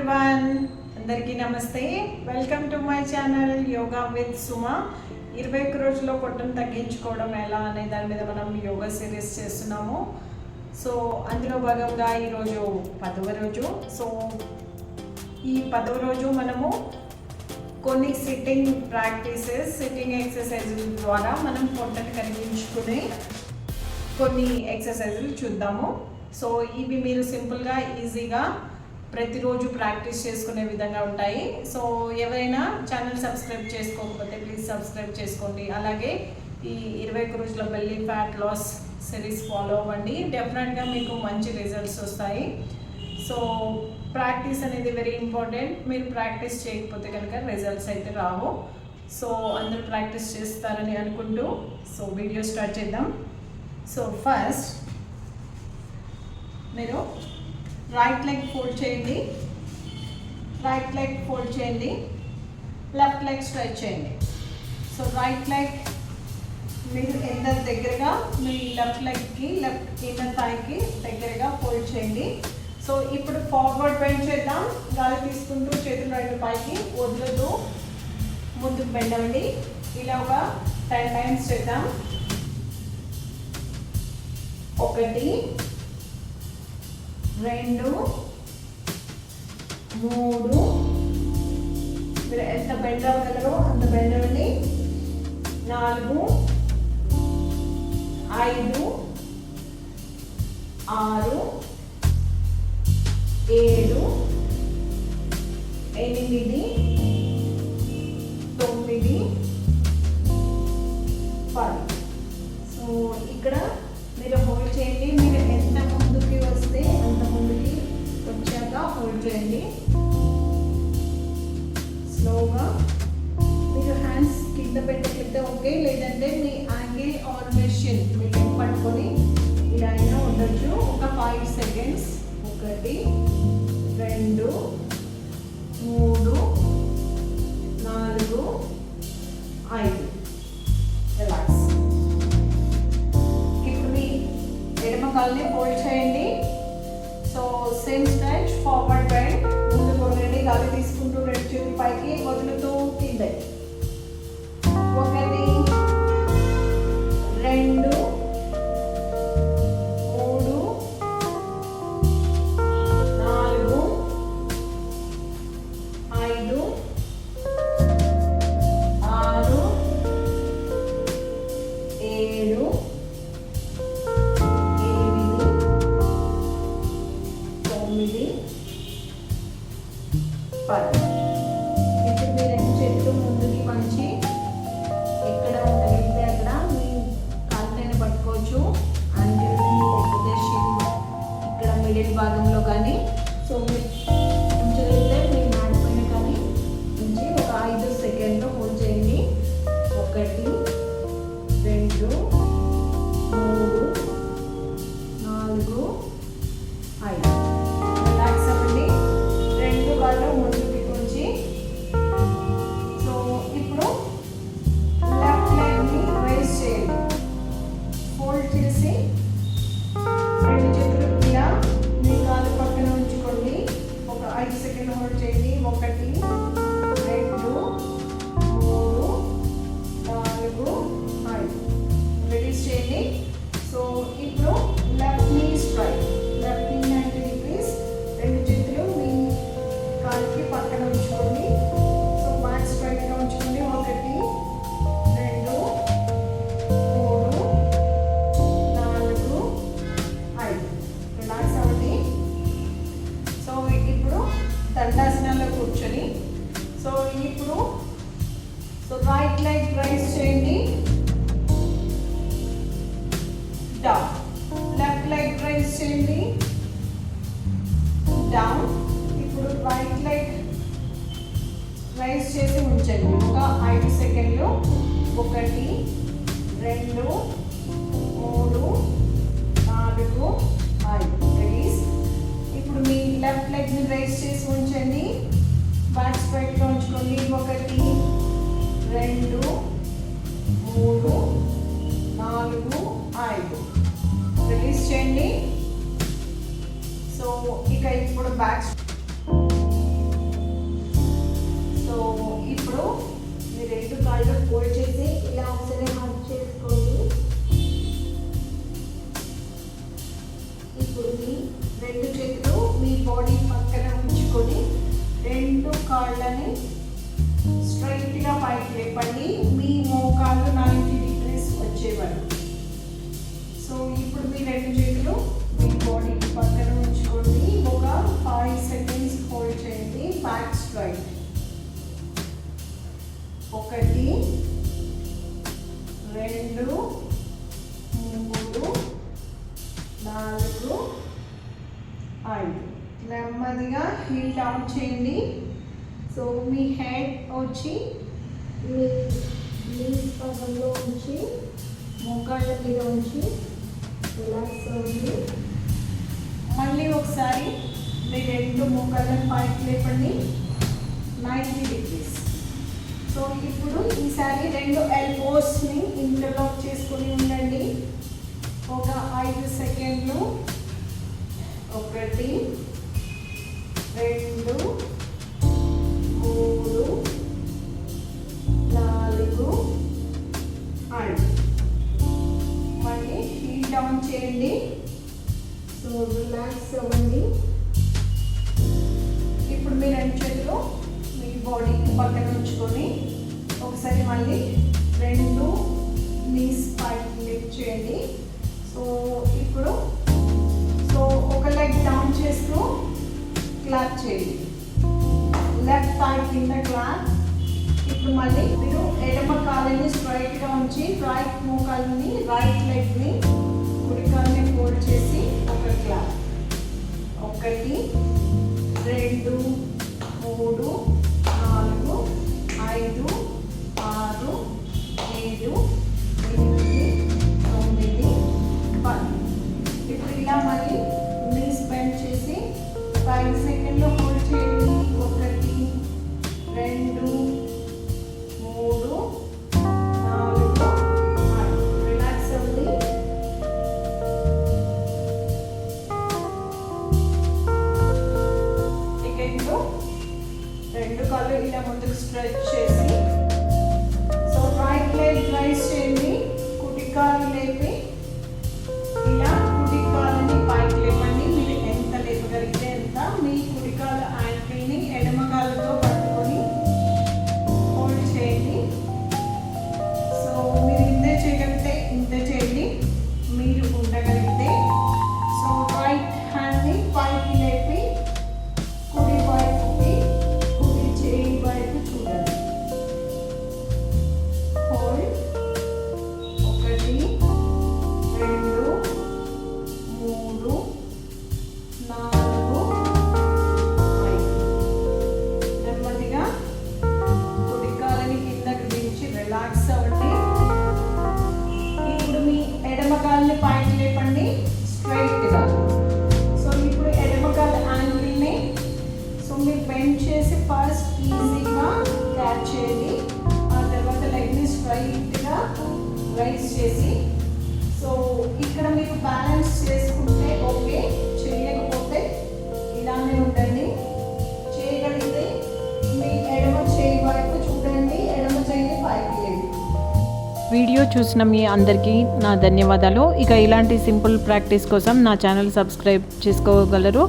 Everyone అందరికీ నమస్తే. Welcome to my channel yoga with Suma ఇరవై ఒక్క రోజుల్లో పొట్టను తగ్గించుకోవడం ఎలా అనే దాని మీద మనం యోగా సిరీస్ చేస్తున్నాము. సో అందులో భాగంగా ఈరోజు పదవ రోజు. సో ఈ పదవ రోజు మనము కొన్ని సిట్టింగ్ ప్రాక్టీసెస్ సిట్టింగ్ ఎక్సర్సైజుల ద్వారా మనం పొట్టను కరిగించుకునే కొన్ని ఎక్సర్సైజులు చూద్దాము. సో ఇవి మీరు సింపుల్గా ఈజీగా ప్రతిరోజు ప్రాక్టీస్ చేసుకునే విధంగా ఉంటాయి. సో ఎవరైనా ఛానల్ సబ్స్క్రైబ్ చేసుకోకపోతే ప్లీజ్ సబ్స్క్రైబ్ చేసుకోండి. అలాగే ఈ ఇరవై ఒక్క రోజుల belly fat loss series follow అవ్వండి. డెఫినెట్గా మీకు మంచి రిజల్ట్స్ వస్తాయి. సో ప్రాక్టీస్ అనేది వెరీ ఇంపార్టెంట్. మీరు ప్రాక్టీస్ చేయకపోతే కనుక రిజల్ట్స్ అయితే రావు. సో అందరూ ప్రాక్టీస్ చేస్తారని అనుకుంటూ సో వీడియో స్టార్ట్ చేద్దాం. సో ఫస్ట్ మీరు రైట్ లెగ్ ఫోల్డ్ చేయండి. రైట్ లెగ్ ఫోల్డ్ చేయండి. లెఫ్ట్ లెగ్ స్ట్రెచ్ చేయండి. సో రైట్ లెగ్ మీరు ఎంత దగ్గరగా మీ లెఫ్ట్ లెగ్కి లెఫ్ట్ ఇన్నర్ థాయికి దగ్గరగా ఫోల్డ్ చేయండి. సో ఇప్పుడు ఫార్వర్డ్ బెండ్ చేద్దాం. గాలి తీసుకుంటూ చేతులు రెండు పైకి వదులుతూ ముందుకు బెండ్ అవ్వండి ఇలా ఒక టెన్ టైమ్స్ చేద్దాం. ఒకటి రెండు మూడు. మీరు ఎంత బెండ్ అవ్వగలరో అంత బెండ్ అవ్వండి నాలుగు ఐదు ఆరు ఏడు ఎనిమిది తొమ్మిది పది. సో ఇక్కడ ఫోల్డ్ చేసి రెండు దండాసనంలో కూర్చొని సో ఇప్పుడు సో రైట్ లెగ్ రైస్ చేయండి. డౌన్ లెఫ్ట్ లెగ్ రైస్ చేయండి. డౌన్ ఇప్పుడు రైట్ లెగ్ రైస్ చేసి ఉంచండి. ఒక ఐదు సెకండ్లు. ఒకటి రెండు మూడు నాలుగు ఐదు. లెఫ్ట్ లెగ్ని రైస్ చేసి ఉంచండి. బాక్స్ బయటలో ఉంచుకోండి. ఒకటి రెండు మూడు నాలుగు ఐదు. రిలీజ్ చేయండి. సో ఇక ఇప్పుడు బ్యాక్స్ సో ఇప్పుడు మీ రెండు కాళ్ళు పోల్ చేసి రెండు కాళ్ళని స్ట్రైట్గా పైకి లేపండి. మీ మోకాళ్ళు నైంటీ డిగ్రీస్ వచ్చేవారు సో ఇప్పుడు మీ రెండు చేతులు మీ బాడీ పక్కన ఉంచుకోండి. ఒక ఫైవ్ సెకండ్స్ హోల్డ్ చేయండి. బ్యాక్ స్ట్రైట్ ఒకటి రెండు మూడు నాలుగు ఐదు. నెమ్మదిగా హీల్ డౌన్ చేయండి. సో మీ హెడ్ వచ్చి మీ నీస్ పదంలో ఉంచి మొక్కళ్ళ మీద ఉంచి రిలాక్స్ అవ్వండి. మళ్ళీ ఒకసారి మీ రెండు మొక్కళ్ళని పైకి లేపండి. నైంటీ డిగ్రీస్ సో ఇప్పుడు ఈసారి రెండు ఎల్బోస్ని ఇంటర్లాక్ చేసుకొని ఉండండి. ఒక ఐదు సెకండ్లు. ఒకటి రెండు రిలాక్స్ అవ్వండి ఇప్పుడు మీ రెండు చేతిలో మీ బాడీ పక్కన ఉంచుకొని ఒకసారి మళ్ళీ రెండు నీస్ పైకి లిఫ్ట్ చేయండి. సో ఇప్పుడు సో ఒక లెగ్ డౌన్ చేస్తూ క్లాప్ చేయండి. లెఫ్ట్ థై కింద క్లాప్ ఇప్పుడు మళ్ళీ మీరు ఎడమ కాలని స్ట్రైట్గా ఉంచి రైట్ మోకాలని రైట్ లెగ్ని కుడి కాలని ఫోల్డ్ చేసి ఒక క్లాప్ ఒకటి రెండు మూడు చూసిన మీ అందరికీ నా ధన్యవాదాలు. ఇక ఇలాంటి సింపుల్ ప్రాక్టీస్ కోసం నా ఛానల్ సబ్స్క్రైబ్ చేసుకోగలరు.